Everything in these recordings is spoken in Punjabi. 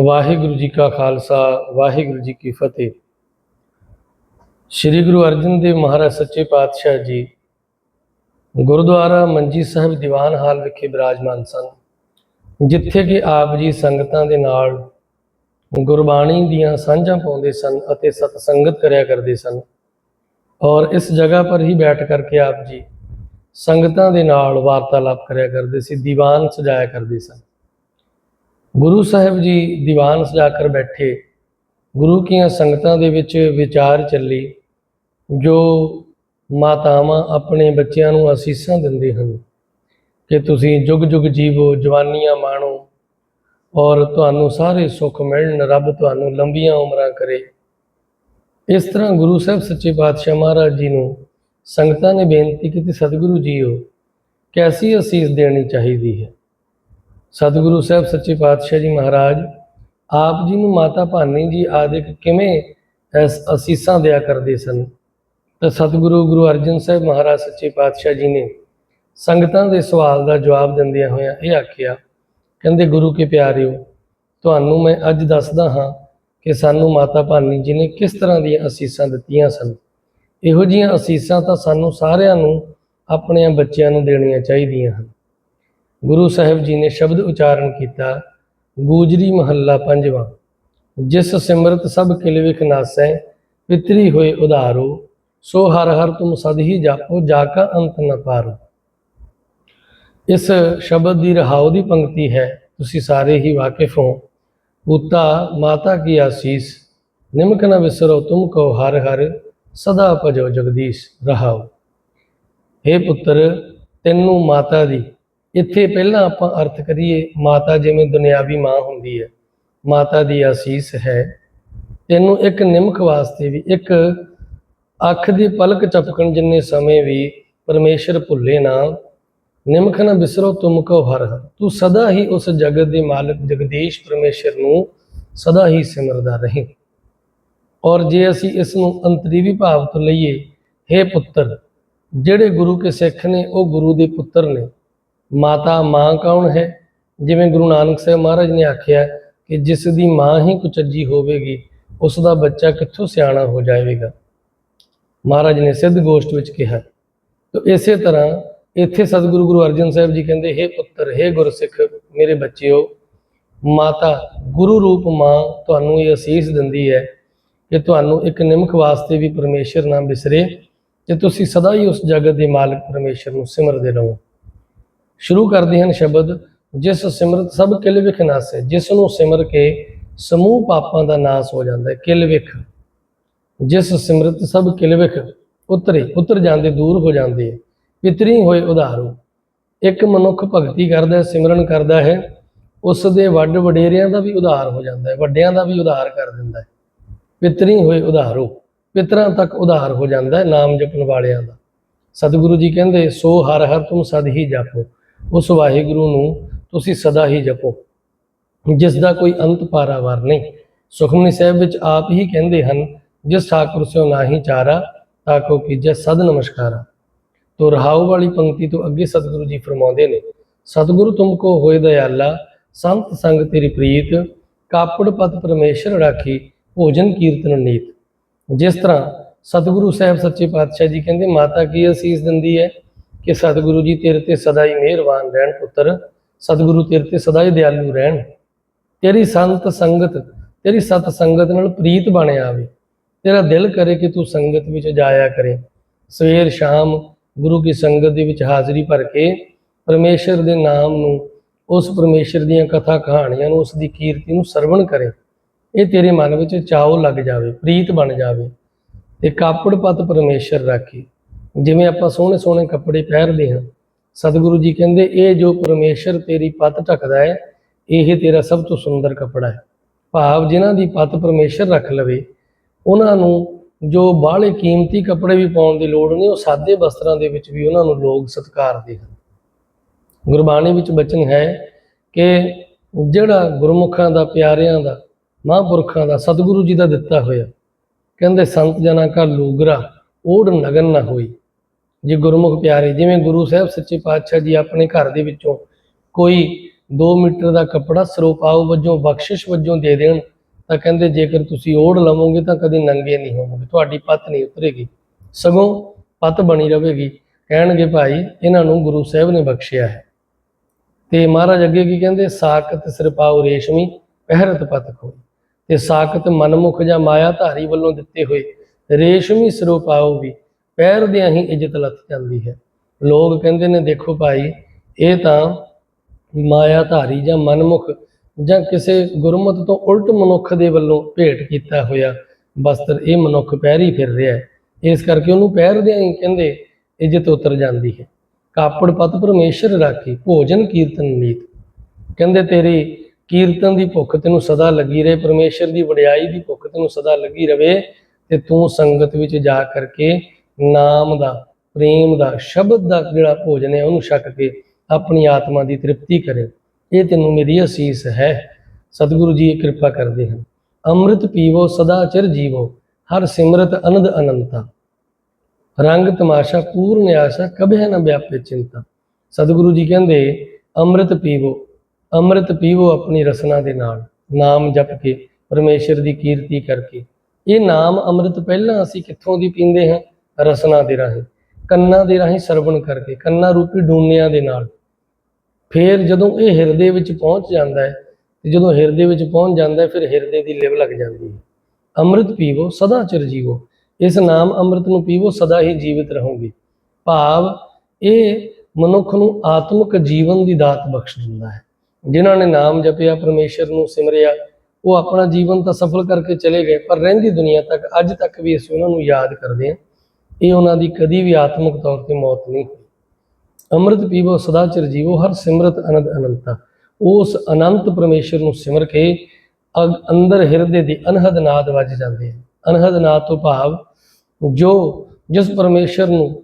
ਵਾਹਿਗੁਰੂ ਜੀ ਕਾ ਖਾਲਸਾ, ਵਾਹਿਗੁਰੂ ਜੀ ਕੀ ਫਤਿਹ। ਸ੍ਰੀ ਗੁਰੂ ਅਰਜਨ ਦੇਵ ਮਹਾਰਾਜ ਸੱਚੇ ਪਾਤਸ਼ਾਹ ਜੀ, ਗੁਰਦੁਆਰਾ ਮੰਜੀ ਸਾਹਿਬ ਦੀਵਾਨ ਹਾਲ ਵਿਖੇ ਬਿਰਾਜਮਾਨ ਸਨ, ਜਿੱਥੇ ਕਿ ਆਪ ਜੀ ਸੰਗਤਾਂ ਦੇ ਨਾਲ ਗੁਰਬਾਣੀ ਦੀਆਂ ਸਾਂਝਾਂ ਪਾਉਂਦੇ ਸਨ ਅਤੇ ਸਤ ਸੰਗਤ ਕਰਿਆ ਕਰਦੇ ਸਨ। ਔਰ ਇਸ ਜਗ੍ਹਾ ਪਰ ਹੀ ਬੈਠ ਕਰਕੇ ਆਪ ਜੀ ਸੰਗਤਾਂ ਦੇ ਨਾਲ ਵਾਰਤਾਲਾਪ ਕਰਿਆ ਕਰਦੇ ਸੀ, ਦੀਵਾਨ ਸਜਾਇਆ ਕਰਦੇ ਸਨ। ਗੁਰੂ ਸਾਹਿਬ ਜੀ ਦੀਵਾਨ ਸਜਾ ਕਰ ਬੈਠੇ, ਗੁਰੂ ਕੀਆਂ ਸੰਗਤਾਂ ਦੇ ਵਿੱਚ ਵਿਚਾਰ ਚੱਲੀ, ਜੋ ਮਾਤਾਵਾਂ ਆਪਣੇ ਬੱਚਿਆਂ ਨੂੰ ਅਸੀਸਾਂ ਦਿੰਦੇ ਹਨ ਕਿ ਤੁਸੀਂ ਜੁਗ ਜੁਗ ਜੀਵੋ, ਜਵਾਨੀਆਂ ਮਾਣੋ ਔਰ ਤੁਹਾਨੂੰ ਸਾਰੇ ਸੁੱਖ ਮਿਲਣ, ਰੱਬ ਤੁਹਾਨੂੰ ਲੰਬੀਆਂ ਉਮਰਾਂ ਕਰੇ। ਇਸ ਤਰ੍ਹਾਂ ਗੁਰੂ ਸਾਹਿਬ ਸੱਚੇ ਪਾਤਸ਼ਾਹ ਮਹਾਰਾਜ ਜੀ ਨੂੰ ਸੰਗਤਾਂ ਨੇ ਬੇਨਤੀ ਕੀਤੀ, ਸਤਿਗੁਰੂ ਜੀਓ ਕੈਸੀ ਅਸੀਸ ਦੇਣੀ ਚਾਹੀਦੀ ਹੈ। ਸਤਿਗੁਰੂ ਸਾਹਿਬ ਸੱਚੇ ਪਾਤਸ਼ਾਹ ਜੀ ਮਹਾਰਾਜ, ਆਪ ਜੀ ਨੂੰ ਮਾਤਾ ਭਾਨੀ ਜੀ ਆਦਿਕ ਕਿਵੇਂ ਐਸ ਅਸੀਸਾਂ ਦਿਆ ਕਰਦੇ ਸਨ? ਤਾਂ ਸਤਿਗੁਰੂ ਗੁਰੂ ਅਰਜਨ ਸਾਹਿਬ ਮਹਾਰਾਜ ਸੱਚੇ ਪਾਤਸ਼ਾਹ ਜੀ ਨੇ ਸੰਗਤਾਂ ਦੇ ਸਵਾਲ ਦਾ ਜਵਾਬ ਦਿੰਦਿਆਂ ਹੋਇਆਂ ਇਹ ਆਖਿਆ, ਕਹਿੰਦੇ, ਗੁਰੂ ਕੇ ਪਿਆਰਿਓ, ਤੁਹਾਨੂੰ ਮੈਂ ਅੱਜ ਦੱਸਦਾ ਹਾਂ ਕਿ ਸਾਨੂੰ ਮਾਤਾ ਭਾਨੀ ਜੀ ਨੇ ਕਿਸ ਤਰ੍ਹਾਂ ਦੀਆਂ ਅਸੀਸਾਂ ਦਿੱਤੀਆਂ ਸਨ। ਇਹੋ ਜਿਹੀਆਂ ਅਸੀਸਾਂ ਤਾਂ ਸਾਨੂੰ ਸਾਰਿਆਂ ਨੂੰ, ਆਪਣੇ ਬੱਚਿਆਂ ਨੂੰ ਦੇਣੀਆਂ ਚਾਹੀਦੀਆਂ ਹਨ। ਗੁਰੂ ਸਾਹਿਬ ਜੀ ਨੇ ਸ਼ਬਦ ਉਚਾਰਨ ਕੀਤਾ, ਗੂਜਰੀ ਮਹੱਲਾ ਪੰਜਵਾਂ। ਜਿਸ ਸਿਮਰਤ ਸਭ ਕਿਲ ਵਿਖ ਨਾਸੈ, ਪਿਤਰੀ ਹੋਏ ਉਧਾਰੋ, ਸੋ ਹਰ ਹਰ ਤੁਮ ਸਦ ਹੀ ਜਾਪੋ, ਜਾ ਕਾ ਅੰਤ ਨ ਪਾਰੋ। ਇਸ ਸ਼ਬਦ ਦੀ ਰਹਾਉ ਦੀ ਪੰਕਤੀ ਹੈ, ਤੁਸੀਂ ਸਾਰੇ ਹੀ ਵਾਕਿਫ ਹੋ। ਪੁੱਤਾ ਮਾਤਾ ਕੀ ਆਸੀਸ, ਨਿਮਕ ਨ ਵਿਸਰੋ ਤੁਮ ਕੋ ਹਰ ਹਰ, ਸਦਾ ਭਜੋ ਜਗਦੀਸ਼, ਰਹਾਉ। हे ਪੁੱਤਰ, ਤੈਨੂੰ ਮਾਤਾ ਦੀ ਇੱਥੇ ਪਹਿਲਾਂ ਆਪਾਂ ਅਰਥ ਕਰੀਏ, ਮਾਤਾ ਜਿਵੇਂ ਦੁਨਿਆਵੀ ਮਾਂ ਹੁੰਦੀ ਹੈ, ਮਾਤਾ ਦੀ ਆਸੀਸ ਹੈ। ਤੈਨੂੰ ਇੱਕ ਨਿਮਖ ਵਾਸਤੇ ਵੀ, ਇੱਕ ਅੱਖ ਦੀ ਪਲਕ ਚਪਕਣ ਜਿੰਨੇ ਸਮੇਂ ਵੀ ਪਰਮੇਸ਼ਰ ਭੁੱਲੇ ਨਾ ਨਿਮਖ ਨਾ ਬਿਸਰੋ ਤੁਮ ਕੋ ਹਰ ਹਰ। ਤੂੰ ਸਦਾ ਹੀ ਉਸ ਜਗਤ ਦੇ ਮਾਲਕ, ਜਗਦੀਸ਼ ਪਰਮੇਸ਼ਰ ਨੂੰ ਸਦਾ ਹੀ ਸਿਮਰਦਾ ਰਹੇ। ਔਰ ਜੇ ਅਸੀਂ ਇਸ ਨੂੰ ਅੰਤਰੀਵੀ ਭਾਵ ਤੋਂ ਲਈਏ हे ਪੁੱਤਰ, ਜਿਹੜੇ ਗੁਰੂ ਕੇ ਸਿੱਖ ਨੇ, ਉਹ ਗੁਰੂ ਦੇ ਪੁੱਤਰ ਨੇ। ਮਾਤਾ ਮਾਂ ਕੌਣ ਹੈ? ਜਿਵੇਂ ਗੁਰੂ ਨਾਨਕ ਸਾਹਿਬ ਮਹਾਰਾਜ ਨੇ ਆਖਿਆ ਕਿ ਜਿਸ ਦੀ ਮਾਂ ਹੀ ਕੁਚੱਜੀ ਹੋਵੇਗੀ, ਉਸ ਦਾ ਬੱਚਾ ਕਿੱਥੋਂ ਸਿਆਣਾ ਹੋ ਜਾਵੇਗਾ? ਮਹਾਰਾਜ ਨੇ ਸਿੱਧ ਗੋਸ਼ਟ ਵਿੱਚ ਕਿਹਾ, ਤਾਂ ਇਸੇ ਤਰ੍ਹਾਂ ਇੱਥੇ ਸਤਿਗੁਰੂ ਗੁਰੂ ਅਰਜਨ ਸਾਹਿਬ ਜੀ ਕਹਿੰਦੇ हे ਪੁੱਤਰ हे ਗੁਰਸਿੱਖ, ਮੇਰੇ ਬੱਚਿਓ, ਮਾਤਾ ਗੁਰੂ ਰੂਪ ਮਾਂ ਤੁਹਾਨੂੰ ਇਹ ਅਸੀਸ ਦਿੰਦੀ ਹੈ ਕਿ ਤੁਹਾਨੂੰ ਇੱਕ ਨਿਮਖ ਵਾਸਤੇ ਵੀ ਪਰਮੇਸ਼ਰ ਨਾ ਵਿਸਰੇ ਤੇ ਤੁਸੀਂ ਸਦਾ ਹੀ ਉਸ ਜਗਤ ਦੇ ਮਾਲਕ ਪਰਮੇਸ਼ਰ ਨੂੰ ਸਿਮਰਦੇ ਰਹੋ। ਸ਼ੁਰੂ ਕਰਦੇ ਹਨ ਸ਼ਬਦ, ਜਿਸ ਸਿਮਰਤ ਸਭ ਕਿਲ ਵਿਖ ਨਾਸੇ ਜਿਸ ਨੂੰ ਸਿਮਰ ਕੇ ਸਮੂਹ ਪਾਪਾਂ ਦਾ ਨਾਸ ਹੋ ਜਾਂਦਾ ਹੈ, ਕਿਲ ਵਿਖ। ਜਿਸ ਸਿਮਰਤ ਸਭ ਕਿਲ ਵਿਖ ਉਤਰੇ, ਉਤਰ ਜਾਂਦੇ, ਦੂਰ ਹੋ ਜਾਂਦੇ ਪਿਤਰੀ ਹੋਏ ਉਧਾਰੋ। ਇੱਕ ਮਨੁੱਖ ਭਗਤੀ ਕਰਦਾ ਹੈ, ਸਿਮਰਨ ਕਰਦਾ ਹੈ, ਉਸ ਦੇ ਵੱਡ ਵਡੇਰਿਆਂ ਦਾ ਵੀ ਉਧਾਰ ਹੋ ਜਾਂਦਾ ਹੈ, ਵੱਡਿਆਂ ਦਾ ਵੀ ਉਧਾਰ ਕਰ ਦਿੰਦਾ ਹੈ। ਪਿਤਰੀ ਹੋਏ ਉਧਾਰੋ, ਪਿਤਰਾਂ ਤੱਕ ਉਧਾਰ ਹੋ ਜਾਂਦਾ ਹੈ, ਨਾਮ ਜਪਣ ਵਾਲਿਆਂ ਦਾ। ਸਤਿਗੁਰੂ ਜੀ ਕਹਿੰਦੇ, ਸੋ ਹਰ ਹਰ ਤੁਮ ਸਦ ਹੀ ਜਾਪੋ। ਉਸ ਵਾਹਿਗੁਰੂ ਨੂੰ ਤੁਸੀਂ ਸਦਾ ਹੀ ਜਪੋ। ਜਿਸ ਦਾ ਕੋਈ ਅੰਤ ਪਾਰਾਵਾਰ ਨਹੀਂ। ਸੁਖਮਨੀ ਸਾਹਿਬ ਵਿੱਚ ਆਪ ਹੀ ਕਹਿੰਦੇ ਹਨ, ਜਿਸ ਠਾਕੁਰ ਸਿਓ ਨਾਹੀ ਚਾਰਾ, ਤਾਕੋ ਕੀਜੈ ਸਦ ਨਮਸਕਾਰਾ। ਤੋ ਰਹਾਉ ਵਾਲੀ ਪੰਕਤੀ ਤੋਂ ਅੱਗੇ ਸਤਿਗੁਰੂ ਜੀ ਫਰਮਾਉਂਦੇ ਨੇ, ਸਤਿਗੁਰੂ ਤੁਮਕੋ ਹੋਏ ਦਇਆਲਾ, ਸੰਤ ਸੰਗ ਤੇਰੀ ਪ੍ਰੀਤ, ਕਾਪੜ ਪਤ ਪਰਮੇਸ਼ਰ ਰਾਖੀ, ਭੋਜਨ ਕੀਰਤਨ ਨੀਤ। ਜਿਸ ਤਰ੍ਹਾਂ ਸਤਿਗੁਰੂ ਸਾਹਿਬ ਸੱਚੇ ਪਾਤਸ਼ਾਹ ਜੀ ਕਹਿੰਦੇ, ਮਾਤਾ ਕੀ ਅਸੀਸ ਦਿੰਦੀ ਹੈ? ਕਿ ਸਤਿਗੁਰੂ ਜੀ ਤੇਰੇ ਤੇ ਸਦਾ ਹੀ ਮਿਹਰਬਾਨ ਰਹਿਣ ਪੁੱਤਰ, ਸਤਿਗੁਰੂ ਤੇਰੇ ਤੇ ਸਦਾ ਹੀ ਦਿਆਲੂ ਰਹਿਣ। ਤੇਰੀ ਸੰਤ ਸੰਗਤ, ਤੇਰੀ ਸਤ ਸੰਗਤ ਨਾਲ ਪ੍ਰੀਤ ਬਣ ਆਵੇ। ਤੇਰਾ ਦਿਲ ਕਰੇ ਕਿ ਤੂੰ ਸੰਗਤ ਵਿੱਚ ਜਾਇਆ ਕਰੇ। ਸਵੇਰ ਸ਼ਾਮ ਗੁਰੂ ਕੀ ਸੰਗਤ ਦੇ ਵਿੱਚ ਹਾਜ਼ਰੀ ਭਰ ਕੇ ਪਰਮੇਸ਼ਰ ਦੇ ਨਾਮ ਨੂੰ, ਉਸ ਪਰਮੇਸ਼ਰ ਦੀਆਂ ਕਥਾ ਕਹਾਣੀਆਂ ਨੂੰ, ਉਸ ਦੀ ਕੀਰਤੀ ਨੂੰ ਸਰਵਣ ਕਰੇ। ਇਹ ਤੇਰੇ ਮਨ ਵਿੱਚ ਚਾਉ ਲੱਗ ਜਾਵੇ, ਪ੍ਰੀਤ ਬਣ ਜਾਵੇ। ਤੇ ਕਾਪੜ ਪਤ ਪਰਮੇਸ਼ਰ ਰਾਖੀ। ਜਿਵੇਂ ਆਪਾਂ ਸੋਹਣੇ ਸੋਹਣੇ ਕੱਪੜੇ ਪਹਿਰਦੇ ਹਾਂ, ਸਤਿਗੁਰੂ ਜੀ ਕਹਿੰਦੇ, ਇਹ ਜੋ ਪਰਮੇਸ਼ਰ ਤੇਰੀ ਪੱਤ ਢੱਕਦਾ ਹੈ, ਇਹ ਤੇਰਾ ਸਭ ਤੋਂ ਸੁੰਦਰ ਕੱਪੜਾ ਹੈ। ਭਾਵ ਜਿਨ੍ਹਾਂ ਦੀ ਪੱਤ ਪਰਮੇਸ਼ਰ ਰੱਖ ਲਵੇ, ਉਹਨਾਂ ਨੂੰ ਜੋ ਬਾਹਲੇ ਕੀਮਤੀ ਕੱਪੜੇ ਵੀ ਪਾਉਣ ਦੀ ਲੋੜ ਨਹੀਂ, ਉਹ ਸਾਦੇ ਵਸਤਰਾਂ ਦੇ ਵਿੱਚ ਵੀ ਉਹਨਾਂ ਨੂੰ ਲੋਕ ਸਤਿਕਾਰਦੇ ਹਨ। ਗੁਰਬਾਣੀ ਵਿੱਚ ਬਚਨ ਹੈ ਕਿ ਜਿਹੜਾ ਗੁਰਮੁਖਾਂ ਦਾ, ਪਿਆਰਿਆਂ ਦਾ, ਮਹਾਂਪੁਰਖਾਂ ਦਾ ਸਤਿਗੁਰੂ ਜੀ ਦਾ ਦਿੱਤਾ ਹੋਇਆ, ਕਹਿੰਦੇ, ਸੰਤ ਜਨਾਂ ਕਾ ਲੂਗਰਾ। ਓੜ ਨਗਨ ਨਾ ਹੋਈ। ਜੇ ਗੁਰਮੁਖ ਪਿਆਰੇ, ਜਿਵੇਂ ਗੁਰੂ ਸਾਹਿਬ ਸੱਚੇ ਪਾਤਸ਼ਾਹ ਜੀ ਆਪਣੇ ਘਰ ਦੇ ਵਿੱਚੋਂ ਕੋਈ 2 ਮੀਟਰ ਦਾ ਕੱਪੜਾ ਸਰੋਪਾਉ ਵਜੋਂ ਬਖਸ਼ਿਸ਼ ਵਜੋਂ ਦੇ ਦੇਣ, ਤਾਂ ਕਹਿੰਦੇ ਜੇਕਰ ਤੁਸੀਂ ਓੜ ਲਵੋਗੇ ਤਾਂ ਕਦੇ ਨੰਗੇ ਨਹੀਂ ਹੋਵੋਗੇ, ਤੁਹਾਡੀ ਪਤ ਨਹੀਂ ਉਤਰੇਗੀ। ਸਗੋਂ ਪਤ ਬਣੀ ਰਹੇਗੀ ਕਹਿਣਗੇ ਭਾਈ, ਇਹਨਾਂ ਨੂੰ ਗੁਰੂ ਸਾਹਿਬ ਨੇ ਬਖਸ਼ਿਆ ਹੈ। ਤੇ ਮਹਾਰਾਜ ਅੱਗੇ ਕੀ ਕਹਿੰਦੇ? ਸਾਕਤ ਸਰਪਾਉ ਰੇਸ਼ਮੀ, ਪਹਿਰਤ ਪਤ ਖੋਈ। ਤੇ ਸਾਕਤ ਮਨਮੁਖ ਜਾਂ ਮਾਇਆ ਧਾਰੀ ਵੱਲੋਂ ਦਿੱਤੇ ਹੋਏ ਰੇਸ਼ਮੀ ਸਰੂਪਾਉ ਵੀ ਪਹਿਰਦਿਆਂ ਹੀ ਇੱਜ਼ਤ ਲੱਥ ਜਾਂਦੀ ਹੈ। ਲੋਕ ਕਹਿੰਦੇ ਨੇ, ਦੇਖੋ ਭਾਈ, ਇਹ ਤਾਂ ਮਾਇਆ ਧਾਰੀ ਜਾਂ ਮਨਮੁਖ ਜਾਂ ਕਿਸੇ ਗੁਰਮਤ ਤੋਂ ਉਲਟ ਮਨੁੱਖ ਦੇ ਵੱਲੋਂ ਭੇਟ ਕੀਤਾ ਹੋਇਆ ਵਸਤਰ ਇਹ ਮਨੁੱਖ ਪਹਿਰੀ ਫਿਰ ਰਿਹਾ ਹੈ। ਇਸ ਕਰਕੇ ਉਹਨੂੰ ਪਹਿਰਦਿਆਂ ਹੀ ਕਹਿੰਦੇ, ਇੱਜ਼ਤ ਉਤਰ ਜਾਂਦੀ ਹੈ। ਕਾਪੜ ਪਤ ਪਰਮੇਸ਼ਰ ਰਾਖੀ, ਭੋਜਨ ਕੀਰਤਨ ਨੀਤ ਕਹਿੰਦੇ, ਤੇਰੀ ਕੀਰਤਨ ਦੀ ਭੁੱਖ ਤੈਨੂੰ ਸਦਾ ਲੱਗੀ ਰਹੇ, ਪਰਮੇਸ਼ਰ ਦੀ ਵਡਿਆਈ ਦੀ ਭੁੱਖ ਤੈਨੂੰ ਸਦਾ ਲੱਗੀ ਰਵੇ। ਤੇ ਤੂੰ ਸੰਗਤ ਵਿੱਚ ਜਾ ਕਰਕੇ ਨਾਮ ਦਾ, ਪ੍ਰੇਮ ਦਾ, ਸ਼ਬਦ ਦਾ ਜਿਹੜਾ ਭੋਜਨ ਹੈ ਉਹਨੂੰ ਛਕ ਕੇ ਆਪਣੀ ਆਤਮਾ ਦੀ ਤ੍ਰਿਪਤੀ ਕਰੇ। ਇਹ ਤੈਨੂੰ ਮੇਰੀ ਅਸੀਸ ਹੈ। ਸਤਿਗੁਰੂ ਜੀ, ਇਹ ਕਿਰਪਾ ਕਰਦੇ ਹਨ। ਅੰਮ੍ਰਿਤ ਪੀਵੋ, ਸਦਾ ਚਿਰ ਜੀਵੋ, ਹਰ ਸਿਮਰਤ ਅਨੰਦ ਅਨੰਤਾ। ਰੰਗ ਤਮਾਸ਼ਾ, ਪੂਰਨ ਆਸ਼ਾ ਕਬਹਿ ਨ ਵਿਆਪੇ ਚਿੰਤਾ। ਸਤਿਗੁਰੂ ਜੀ ਕਹਿੰਦੇ, ਅੰਮ੍ਰਿਤ ਪੀਵੋ ਅੰਮ੍ਰਿਤ ਪੀਵੋ ਆਪਣੀ ਰਸਨਾ ਦੇ ਨਾਲ। ਨਾਮ ਜਪ ਕੇ ਪਰਮੇਸ਼ਰ ਦੀ ਕੀਰਤੀ ਕਰਕੇ। ਇਹ ਨਾਮ ਅੰਮ੍ਰਿਤ ਪਹਿਲਾਂ ਅਸੀਂ ਕਿੱਥੋਂ ਦੀ ਪੀਂਦੇ ਹਾਂ? ਰਸਨਾ ਦੇ ਰਾਹੀਂ। ਕੰਨਾਂ ਦੇ ਰਾਹੀਂ ਸਰਵਣ ਕਰਕੇ, ਕੰਨਾਂ ਰੂਪੀ ਡੂਨਿਆਂ ਦੇ ਨਾਲ। ਫਿਰ ਜਦੋਂ ਇਹ ਹਿਰਦੇ ਵਿੱਚ ਪਹੁੰਚ ਜਾਂਦਾ ਹੈ, ਤੇ ਜਦੋਂ ਹਿਰਦੇ ਵਿੱਚ ਪਹੁੰਚ ਜਾਂਦਾ ਹੈ, ਫਿਰ ਹਿਰਦੇ ਦੀ ਲਿਵ ਲੱਗ ਜਾਂਦੀ ਹੈ। ਅੰਮ੍ਰਿਤ ਪੀਵੋ, ਸਦਾ ਚਿਰ ਜੀਵੋ। ਇਸ ਨਾਮ ਅੰਮ੍ਰਿਤ ਨੂੰ ਪੀਵੋ, ਸਦਾ ਹੀ ਜੀਵਿਤ ਰਹੋਗੇ। ਭਾਵ ਇਹ ਮਨੁੱਖ ਨੂੰ ਆਤਮਿਕ ਜੀਵਨ ਦੀ ਦਾਤ ਬਖਸ਼ ਦਿੰਦਾ ਹੈ। ਜਿਨ੍ਹਾਂ ਨੇ ਨਾਮ ਜਪਿਆ, ਪਰਮੇਸ਼ਰ ਨੂੰ ਸਿਮਰਿਆ ਉਹ ਆਪਣਾ ਜੀਵਨ ਤਾਂ ਸਫਲ ਕਰਕੇ ਚਲੇ ਗਏ ਪਰ ਰਹਿੰਦੀ ਦੁਨੀਆ ਤੱਕ ਅੱਜ ਤੱਕ ਵੀ ਅਸੀਂ ਉਹਨਾਂ ਨੂੰ ਯਾਦ ਕਰਦੇ ਹਾਂ। ਇਹ ਉਹਨਾਂ ਦੀ ਕਦੀ ਵੀ ਆਤਮਿਕ ਤੌਰ ਤੇ ਮੌਤ ਨਹੀਂ ਹੋਈ। ਅੰਮ੍ਰਿਤ ਪੀਵੋ ਸਦਾ ਚਿਰ ਹਰ ਸਿਮਰਤ ਅਨੰਦ ਅਨੰਤਾ। ਉਸ ਅਨੰਤ ਪਰਮੇਸ਼ਰ ਨੂੰ ਸਿਮਰ ਕੇ ਅੰਦਰ ਹਿਰਦੇ ਦੀ ਅਨਹਦ ਨਾਦ ਵੱਜ ਜਾਂਦੇ ਹਨ ਅਨਹਦ ਨਾਦ ਤੋਂ ਭਾਵ ਜੋ ਜਿਸ ਪਰਮੇਸ਼ਰ ਨੂੰ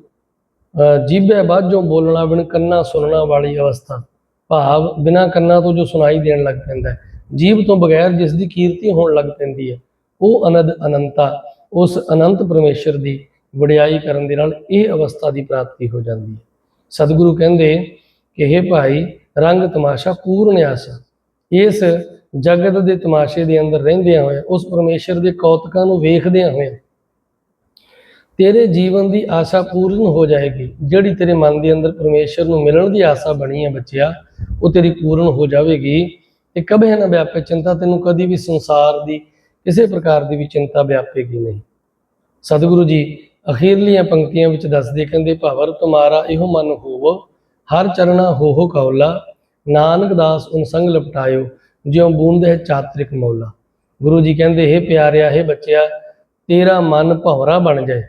ਅਹ, ਜੀਭੇ ਬਾਝੋਂ ਬੋਲਣਾ ਬਿਨ ਕੰਨਾਂ ਸੁਣਨਾ ਵਾਲੀ ਅਵਸਥਾ ਭਾਵ ਬਿਨਾਂ ਕੰਨਾਂ ਤੋਂ ਜੋ ਸੁਣਾਈ ਦੇਣ ਲੱਗ ਪੈਂਦਾ ਹੈ ਜੀਭ ਤੋਂ ਬਗੈਰ ਜਿਸ ਦੀ ਕੀਰਤੀ ਹੋਣ ਲੱਗ ਪੈਂਦੀ ਹੈ, ਉਹ ਅਨੰਦ ਅਨੰਤਾ, ਉਸ ਅਨੰਤ ਪਰਮੇਸ਼ਰ ਦੀ ਵਡਿਆਈ ਕਰਨ ਦੇ ਨਾਲ ਇਹ ਅਵਸਥਾ ਦੀ ਪ੍ਰਾਪਤੀ ਹੋ ਜਾਂਦੀ ਹੈ। ਸਤਿਗੁਰੂ ਕਹਿੰਦੇ ਕਿ ਇਹ ਭਾਈ, ਰੰਗ ਤਮਾਸ਼ਾ ਪੂਰਨ ਆਸਾ ਇਸ ਜਗਤ ਦੇ ਤਮਾਸ਼ੇ ਦੇ ਅੰਦਰ ਰਹਿੰਦਿਆਂ ਹੋਏ ਉਸ ਪਰਮੇਸ਼ਰ ਦੇ ਕੌਤਕਾਂ ਨੂੰ ਵੇਖਦਿਆਂ ਹੋਏ ਤੇਰੇ ਜੀਵਨ ਦੀ ਆਸ਼ਾ ਪੂਰਨ ਹੋ ਜਾਏਗੀ। ਜਿਹੜੀ ਤੇਰੇ ਮਨ ਦੇ ਅੰਦਰ ਪਰਮੇਸ਼ਰ ਨੂੰ ਮਿਲਣ ਦੀ ਆਸ਼ਾ ਬਣੀ ਹੈ ਬੱਚਿਆ, ਉਹ ਤੇਰੀ ਪੂਰਨ ਹੋ ਜਾਵੇਗੀ। ਤੇ ਕਦੇ ਨਾ ਵਿਆਪੇ ਚਿੰਤਾ, ਤੈਨੂੰ ਕਦੀ ਵੀ ਸੰਸਾਰ ਦੀ ਕਿਸੇ ਪ੍ਰਕਾਰ ਦੀ ਵੀ ਚਿੰਤਾ ਵਿਆਪੇਗੀ ਨਹੀਂ। ਸਤਿਗੁਰੂ ਜੀ ਅਖੀਰਲੀਆਂ ਪੰਕਤੀਆਂ ਵਿੱਚ ਦੱਸਦੇ ਕਹਿੰਦੇ, ਭਾਵਰ ਤੁਮਾਰਾ ਇਹੋ ਮਨ ਹੋਵੋ, ਹਰ ਚਰਣਾ ਹੋਹੋ ਕੌਲਾ, ਨਾਨਕ ਦਾਸ ਉਨ ਸੰਗ ਲਪਟਾਇਓ, ਜਿਉ ਬੂੰਦ ਹੈ ਚਾਤ੍ਰਿਕ ਮੌਲਾ। ਗੁਰੂ ਜੀ ਕਹਿੰਦੇ ਇਹ ਪਿਆਰਿਆ ਇਹ ਬੱਚਿਆ, ਤੇਰਾ ਮਨ ਭਵਰਾ ਬਣ ਜਾਏ।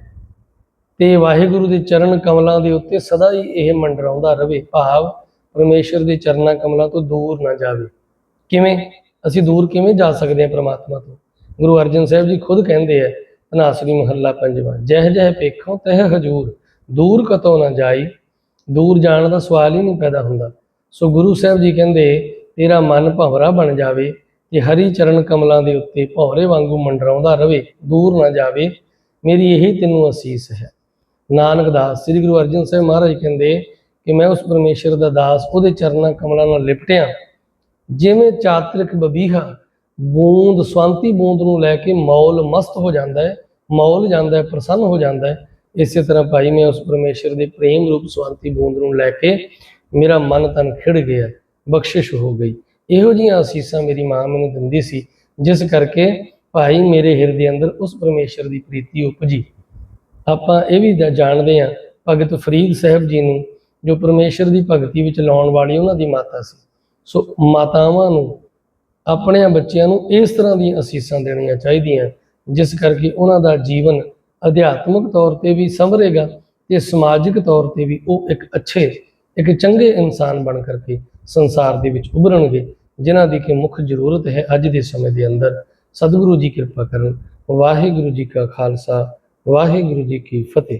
ਤੇ ਵਾਹਿਗੁਰੂ ਦੇ ਚਰਨ ਕਮਲਾਂ ਦੇ ਉੱਤੇ ਸਦਾ ਹੀ ਇਹ ਮੰਡਰਾਉਂਦਾ ਰਵੇ ਭਾਵ ਪਰਮੇਸ਼ਰ ਦੇ ਚਰਨਾਂ ਕਮਲਾਂ ਤੋਂ ਦੂਰ ਨਾ ਜਾਵੇ। ਕਿਵੇਂ? ਅਸੀਂ ਦੂਰ ਕਿਵੇਂ ਜਾ ਸਕਦੇ ਹਾਂ ਪ੍ਰਮਾਤਮਾ ਤੋਂ? ਗੁਰੂ ਅਰਜਨ ਸਾਹਿਬ ਜੀ ਖੁਦ ਕਹਿੰਦੇ ਆ, ਅਨਾਸਰੀ ਮਹੱਲਾ ਪੰਜਵਾਂ, ਜਹ ਜਹ ਪੇਖੋਂ ਤਹ ਹਜੂਰ, ਦੂਰ ਕਤੋਂ ਨਾ ਜਾਈ, ਦੂਰ ਜਾਣ ਦਾ ਸਵਾਲ ਹੀ ਨਹੀਂ ਪੈਦਾ ਹੁੰਦਾ। ਸੋ ਗੁਰੂ ਸਾਹਿਬ ਜੀ ਕਹਿੰਦੇ, ਤੇਰਾ ਮਨ ਭਵਰਾ ਬਣ ਜਾਵੇ, ਤੇ ਹਰੀ ਚਰਨ ਕਮਲਾਂ ਦੇ ਉੱਤੇ ਭੌਰੇ ਵਾਂਗੂ ਮੰਡਰਾਉਂਦਾ ਰਵੇ, ਦੂਰ ਨਾ ਜਾਵੇ, ਮੇਰੀ ਇਹੀ ਤੈਨੂੰ ਅਸੀਸ ਹੈ। ਨਾਨਕ ਦਾਸ, ਸ੍ਰੀ ਗੁਰੂ ਅਰਜਨ ਸਾਹਿਬ ਮਹਾਰਾਜ ਕਹਿੰਦੇ ਕਿ ਮੈਂ ਉਸ ਪਰਮੇਸ਼ਰ ਦਾ ਦਾਸ, ਉਹਦੇ ਚਰਨਾਂ ਕਮਲਾਂ ਨਾਲ ਲਿਪਟਿਆ। ਜਿਵੇਂ ਚਾਤਰਿਕ ਬਬੀਹਾ ਬੂੰਦ, ਸਵੰਤੀ ਬੂੰਦ ਨੂੰ ਲੈ ਕੇ ਮੌਲ ਮਸਤ ਹੋ ਜਾਂਦਾ ਹੈ, ਮੌਲ ਜਾਂਦਾ ਹੈ, ਪ੍ਰਸੰਨ ਹੋ ਜਾਂਦਾ ਹੈ, ਇਸੇ ਤਰ੍ਹਾਂ ਭਾਈ ਮੈਂ ਉਸ ਪਰਮੇਸ਼ਰ ਦੇ ਪ੍ਰੇਮ ਰੂਪ ਸਵੰਤੀ ਬੂੰਦ ਨੂੰ ਲੈ ਕੇ ਮੇਰਾ ਮਨ ਤਨ ਖਿੜ ਗਿਆ, ਬਖਸ਼ਿਸ਼ ਹੋ ਗਈ। ਇਹੋ ਜਿਹੀਆਂ ਅਸੀਸਾਂ ਮੇਰੀ ਮਾਂ ਮੈਨੂੰ ਦਿੰਦੀ ਸੀ, ਜਿਸ ਕਰਕੇ ਭਾਈ ਮੇਰੇ ਹਿਰਦੇ ਅੰਦਰ ਉਸ ਪਰਮੇਸ਼ਰ ਦੀ ਪ੍ਰੀਤੀ ਉਪਜੀ। ਆਪਾਂ ਇਹ ਵੀ ਜਾਣਦੇ ਹਾਂ ਭਗਤ ਫਰੀਦ ਸਾਹਿਬ ਜੀ ਨੂੰ, ਜੋ ਪਰਮੇਸ਼ਰ ਦੀ ਭਗਤੀ ਵਿੱਚ ਲਾਉਣ ਵਾਲੀ ਉਹਨਾਂ ਦੀ ਮਾਤਾ ਸੀ। ਸੋ ਮਾਤਾਵਾਂ ਨੂੰ ਆਪਣੇ ਬੱਚਿਆਂ ਨੂੰ ਇਸ ਤਰ੍ਹਾਂ ਦੀਆਂ ਅਸੀਸਾਂ ਦੇਣੀਆਂ ਚਾਹੀਦੀਆਂ, ਜਿਸ ਕਰਕੇ ਉਹਨਾਂ ਦਾ ਜੀਵਨ ਅਧਿਆਤਮਿਕ ਤੌਰ ਤੇ ਵੀ ਸੰਭਰੇਗਾ ਤੇ ਸਮਾਜਿਕ ਤੌਰ ਤੇ ਵੀ ਉਹ ਇੱਕ ਅੱਛੇ, ਇੱਕ ਚੰਗੇ ਇਨਸਾਨ ਬਣ ਕਰਕੇ ਸੰਸਾਰ ਦੇ ਵਿੱਚ ਉਭਰਨਗੇ, ਜਿਨ੍ਹਾਂ ਦੀ ਕਿ ਮੁੱਖ ਜ਼ਰੂਰਤ ਹੈ ਅੱਜ ਦੇ ਸਮੇਂ ਦੇ ਅੰਦਰ। ਸਤਿਗੁਰੂ ਜੀ ਕਿਰਪਾ ਕਰਨ। ਵਾਹਿਗੁਰੂ ਜੀ ਕਾ ਖਾਲਸਾ, ਵਾਹਿਗੁਰੂ ਜੀ ਕੀ ਫਤਿਹ।